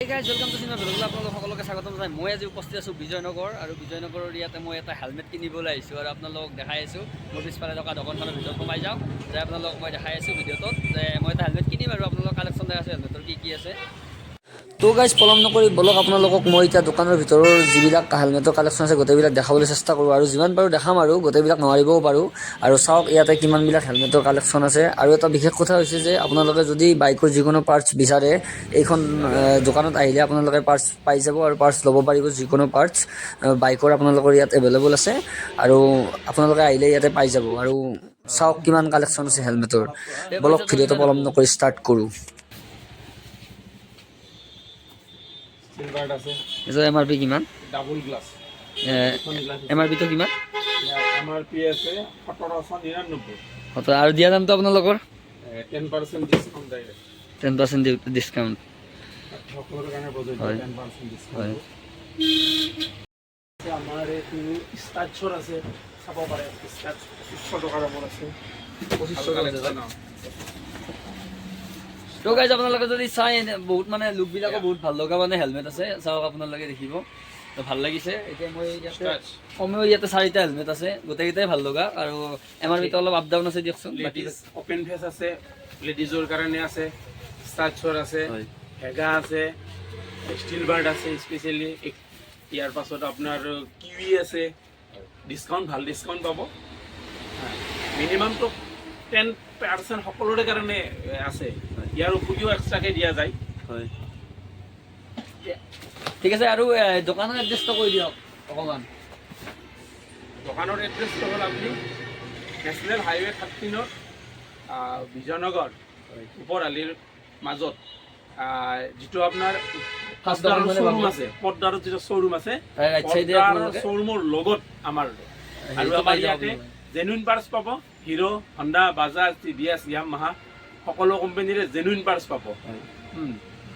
Welcome to cinema ভেলগুলো আপোনালোক সকলোকে স্বাগতম জনাই। মই আজি উপস্থিত আছোঁ বিজয়নগৰ আৰু বিজয়নগৰৰ ইয়াতে মই এটা হেলমেট কিনিবলৈ আহিছোঁ আৰু আপোনালোকক দেখাই আছোঁ। মোৰ পিছফালে থকা দোকানখনৰ ভিতৰত সোমাই যাওঁ। যে আপোনালোকক মই দেখাই আছোঁ ভিডিঅ'টোত যে মই এটা হেলমেট কিনিম আৰু আপোনালোকৰ কালেকশ্যন দেখাইছোঁ। হেলমেটৰ কি কি আছে। তো গাইজ পলম নকৰি বলক আপোনালোকক মই এতিয়া দোকানৰ ভিতৰৰ যিবিলাক হেলমেটৰ কালেকশ্যন আছে, গোটেইবিলাক দেখাবলৈ চেষ্টা কৰোঁ আৰু যিমান পাৰোঁ দেখাম আৰু, গোটেইবিলাক নোৱাৰিবও পাৰোঁ। আৰু চাওক, ইয়াতে কিমানবিলাক হেলমেটৰ কালেকশ্যন আছে। আৰু এটা বিশেষ কথা হৈছে যে, আপোনালোকে যদি বাইকৰ যিকোনো পাৰ্টছ বিচাৰে, এইখন দোকানত আহিলে আপোনালোকে পাৰ্টছ পাই যাব আৰু পাৰ্টছ ল'ব পাৰিব যিকোনো পাৰ্টছ বাইকৰ আপোনালোকৰ ইয়াত এভেইলেবল আছে। আৰু আপোনালোকে আহিলে ইয়াতে পাই যাব। আৰু চাওক কিমান কালেকশ্যন আছে হেলমেটৰ। বলক, ভিডিঅ'টো পলম নকৰি ষ্টাৰ্ট কৰোঁ। চিলভাৰ্ড আছে। এইটো এম আৰ পি কিমান? ডাবল গ্লাছ এম আৰ পিটো কিমান? এম আৰ পি আছে সোতৰশ নিৰান্নব্বৈ। হয় আৰু দিয়া আপোনালোকৰ? টেন পাৰ্চেণ্ট ডিছকাউণ্ট সকলোৰে কাৰণে প্ৰযোজ্য হয়। টেন পাৰ্চেণ্ট হয়। আমাৰ এইটো আছে চাব পাৰে টকাৰ দামৰ আছে। তো গাইজ আপোনালোকে যদি চাই বহুত মানে লুকবিলাকো বহুত ভালো। লগা মানে হেলমেট আছে চাওক আপোনালোকে দেখিব। তো ভালো লাগিছে। এতিয়া মই ইয়াতে কমেও ইয়াতে চাৰিটা হেলমেট আছে। গোটেইকেইটাই ভালো লগা। আৰু এম আৰ পিটো অলপ আপ ডাউন আছে দিয়কচোন। বাকী অপেন ফেচ আছে। লেডিজৰ কাৰণে আছে। ষ্টাৰ্চৰ আছে। হেগা আছে। ষ্টিল বাৰ্ড আছে স্পেচিয়েলি ইয়াৰ পাছত আপোনাৰ কিৱি আছে। ডিছকাউণ্ট ভালো ডিছকাউণ্ট পাব। মিনিমামটো টেন পাৰ্চেণ্ট সকলোৰে কাৰণে আছে। ইয়াৰ উপৰিও এক্সট্ৰাকৈ দিয়া যায়। হয়। ঠিক আছে আৰু দোকানৰ এড্ৰেছটো কৈ দিয়ক অকণমান। দোকানৰ এড্ৰেছটো হ'ল আপুনি নেশ্যনেল হাইৱে থাৰ্টিনত বিজয়নগৰ ওপৰ আলিৰ মাজত। যিটো আপোনাৰ শ্ব'ৰুম আছে পদ্মাৰৰ যিটো শ্ব'ৰুম আছে শ্ব'ৰুমৰ লগত আমাৰ। আৰু আমাৰ ইয়াতে জেনুইন পাৰ্টছ পাব Hero' Honda Bajaj T V S Yamaha সকলো কোম্পানীৰে জেনুইন পাৰ্টছ পাব।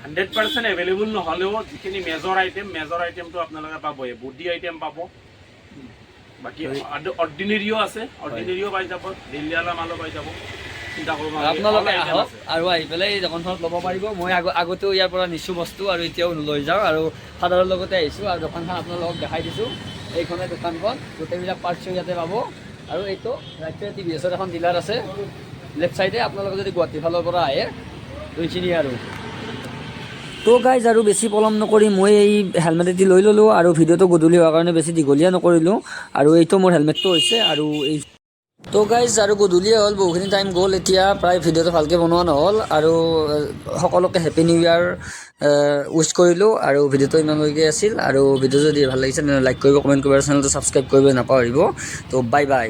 হাণ্ড্ৰেড পাৰ্চেণ্ট এভেইলেবল নহ'লেও যিখিনি মেজৰ আইটেম মেজৰ আইটেমটো আপোনালোকে পাবই বডি আইটেম পাব। বাকী অৰ্ডিনেৰিও আছে। অৰ্ডিনেৰিও পাই যাব। ডেলিয়ালা মালো পাই যাব। চিন্তা কৰিব নালাগে। আপোনালোকে আহক আৰু আহি পেলাই দোকানখনত ল'ব পাৰিব। মই আগ আগতেও ইয়াৰ পৰা নিছোঁ বস্তু আৰু এতিয়াও লৈ যাওঁ আৰু ফাদাৰৰ লগতে আহিছোঁ আৰু দোকানখন আপোনালোকক দেখাই দিছোঁ। এইখনে দোকানখন। গোটেইবিলাক পাৰ্টছো ইয়াতে পাব। আৰু এইটো ৰাইট চাইডে টি ভি এছৰ এখন ডিলাৰ আছে। লেফ্ট চাইডে আপোনালোকে যদি গুৱাহাটীৰ ফালৰ পৰা আহে দুইখিনি আৰু। তো গাইজ আৰু বেছি পলম নকৰি মই এই হেলমেট এটি লৈ ল'লোঁ আৰু ভিডিঅ'টো গধূলি হোৱাৰ কাৰণে বেছি দীঘলীয়া নকৰিলোঁ। আৰু এইটো মোৰ হেলমেটটো হৈছে আৰু এই তো গাইজ আৰু গধূলিয়ে হ'ল, বহুখিনি টাইম গ'ল, এতিয়া প্ৰায় ভিডিঅ'টো ভালকৈ বনোৱা নহ'ল। আৰু সকলোকে হেপী নিউ ইয়াৰ উইচ কৰিলোঁ। আৰু ভিডিঅ'টো ইমানলৈকে আছিল। আৰু ভিডিঅ' যদি ভালো লাগিছে লাইক কৰিব কমেণ্ট কৰিব চেনেলটো ছাবস্ক্ৰাইব কৰিব নাপাহৰিব। তো বাই বাই